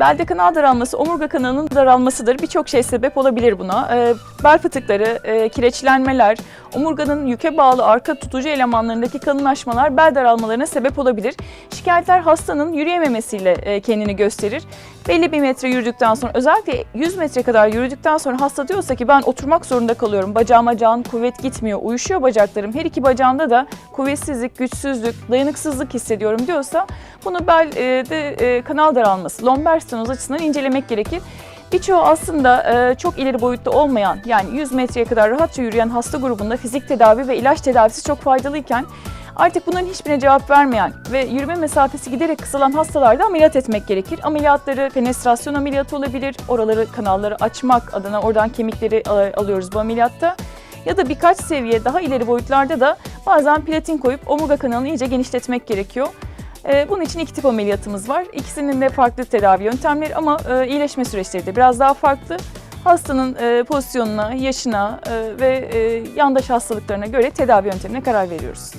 Belde kanal daralması, omurga kanalının daralmasıdır. Birçok şey sebep olabilir buna. Ee, bel fıtıkları, e, kireçlenmeler, omurganın yüke bağlı arka tutucu elemanlarındaki kalınlaşmalar bel daralmalarına sebep olabilir. Şikayetler hastanın yürüyememesiyle e, kendini gösterir. Belli bir metre yürüdükten sonra özellikle 100 metre kadar yürüdükten sonra hasta diyorsa ki ben oturmak zorunda kalıyorum. Bacağıma can, kuvvet gitmiyor, uyuşuyor bacaklarım. Her iki bacağımda da kuvvetsizlik, güçsüzlük, dayanıksızlık hissediyorum diyorsa bunu belde e, kanal daralması, lomber stenoz açısından incelemek gerekir. Birçoğu aslında e, çok ileri boyutta olmayan yani 100 metreye kadar rahatça yürüyen hasta grubunda fizik tedavi ve ilaç tedavisi çok faydalıyken artık bunların hiçbirine cevap vermeyen ve yürüme mesafesi giderek kısalan hastalarda ameliyat etmek gerekir. Ameliyatları fenestrasyon ameliyatı olabilir. Oraları kanalları açmak adına oradan kemikleri al- alıyoruz bu ameliyatta. Ya da birkaç seviye daha ileri boyutlarda da bazen platin koyup omurga kanalını iyice genişletmek gerekiyor. Ee, Bunun için iki tip ameliyatımız var. İkisinin de farklı tedavi yöntemleri ama e, iyileşme süreçleri de biraz daha farklı. Hastanın e, pozisyonuna, yaşına e, ve yandaş hastalıklarına göre tedavi yöntemine karar veriyoruz.